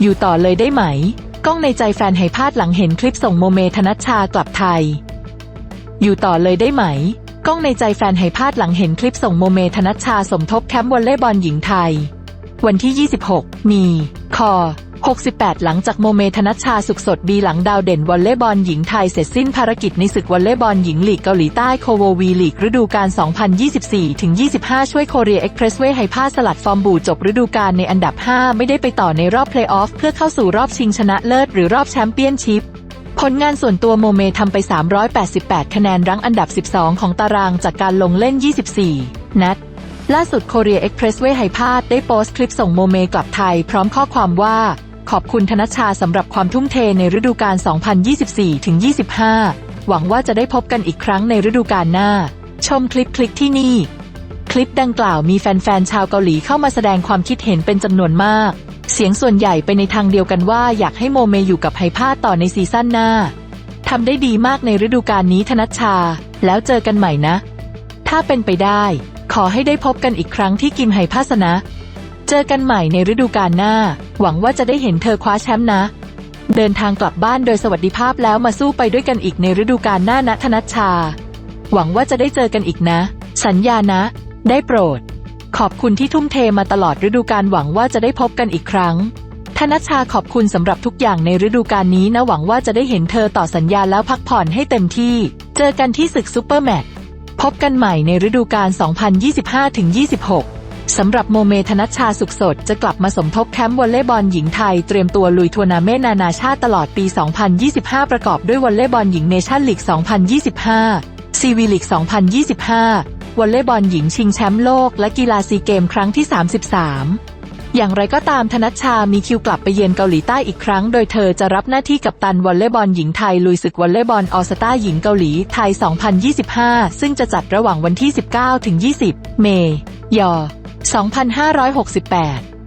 อยู่ต่อเลยได้ไหม ก้องในใจแฟนไฮพาดหลังเห็นคลิปส่งโมเมธนัชชากลับไทย อยู่ต่อเลยได้ไหม ก้องในใจแฟนไฮพาดหลังเห็นคลิปส่งโมเมธนัชชาสมทบแคมป์วอลเลย์บอลหญิงไทย วันที่ 26 มี คอ 68 หลังจากโมเมธนัชชาสุขสดบีหลังดาวเด่นวอลเลย์บอลหญิงไทยเสร็จสิ้นภารกิจในศึกวอลเลย์บอลหญิงลีกเกาหลีใต้โคโววีลีกฤดูกาล 2024-25 ช่วยโคเรียเอ็กเพรสเวย์ให้พลาสลัดฟอร์มบูจบฤดูกาลในอันดับ 5 ไม่ได้ไปต่อในรอบเพลย์ออฟเพื่อเข้าสู่รอบชิงชนะเลิศหรือรอบแชมเปี้ยนชิพผลงานส่วนตัวโมเมทำไป 388 คะแนนรั้งอันดับ 12 ของตารางจากการลงเล่น 24 นัดล่าสุดโคเรียเอ็กเพรสเวย์ไฮพาดได้โพสต์คลิปส่งโมเมกลับไทยพร้อมข้อความว่า ขอบคุณธนชาสำหรับความทุ่มเทในฤดูกาล 2024-25 หวังว่าจะได้พบกันอีกครั้งในฤดูกาลหน้า ชมคลิปคลิกที่นี่ คลิปดังกล่าวมีแฟนๆ ชาวเกาหลีเข้ามาแสดงความคิดเห็นเป็นจำนวนมาก เสียงส่วนใหญ่ไปในทางเดียวกันว่าอยากให้โมเมอยู่กับไฮพาต่อในซีซั่นหน้าทำได้ดีมากในฤดูกาลนี้ธนชา แล้วเจอกันใหม่นะ ถ้าเป็นไปได้ ขอให้ได้พบกันอีกครั้งที่กิมไฮพาสนะ เจอกันใหม่ในฤดูกาลหน้า หวังว่าจะได้เห็นเธอคว้าแชมป์นะ เดินทางกลับบ้านโดยสวัสดิภาพแล้วมาสู้ไปด้วยกันอีกในฤดูกาลหน้านะธนัชชา หวังว่าจะได้เจอกันอีกนะ สัญญานะ ได้โปรด ขอบคุณที่ทุ่มเทมาตลอดฤดูกาลหวังว่าจะได้พบกันอีกครั้งธนชชาขอบคุณสำหรับทุกอย่างในฤดูกาลนี้นะหวังว่าจะได้เห็นเธอต่อสัญญาแล้วพักผ่อนให้เต็มที่ เจอกันที่ศึกซูเปอร์แมตช์พบกันใหม่ในฤดูกาล 2025-26 สำหรับโมเมธนัชชาสุขสดจะกลับมาสมทบแคมป์วอลเลย์บอลหญิงไทยเตรียมตัวลุยทัวร์นาเมนต์นานาชาติตลอดปี 2025 ประกอบด้วยวอลเลย์บอลหญิงเนชั่นลีก 2025 ซีวีลีก 2025 วอลเลย์บอลหญิงชิงแชมป์โลกและกีฬาซีเกมครั้งที่ 33อย่างไรก็ตามธนัชชามีคิวกลับไปเยือนเกาหลีใต้อีกครั้ง โดยเธอจะรับหน้าที่กัปตันวอลเลย์บอลหญิงไทย ลุยศึกวอลเลย์บอลออสตาหญิงเกาหลีไทย 2025 ซึ่งจะจัดระหว่างวันที่ 19-20 เมษายน 2568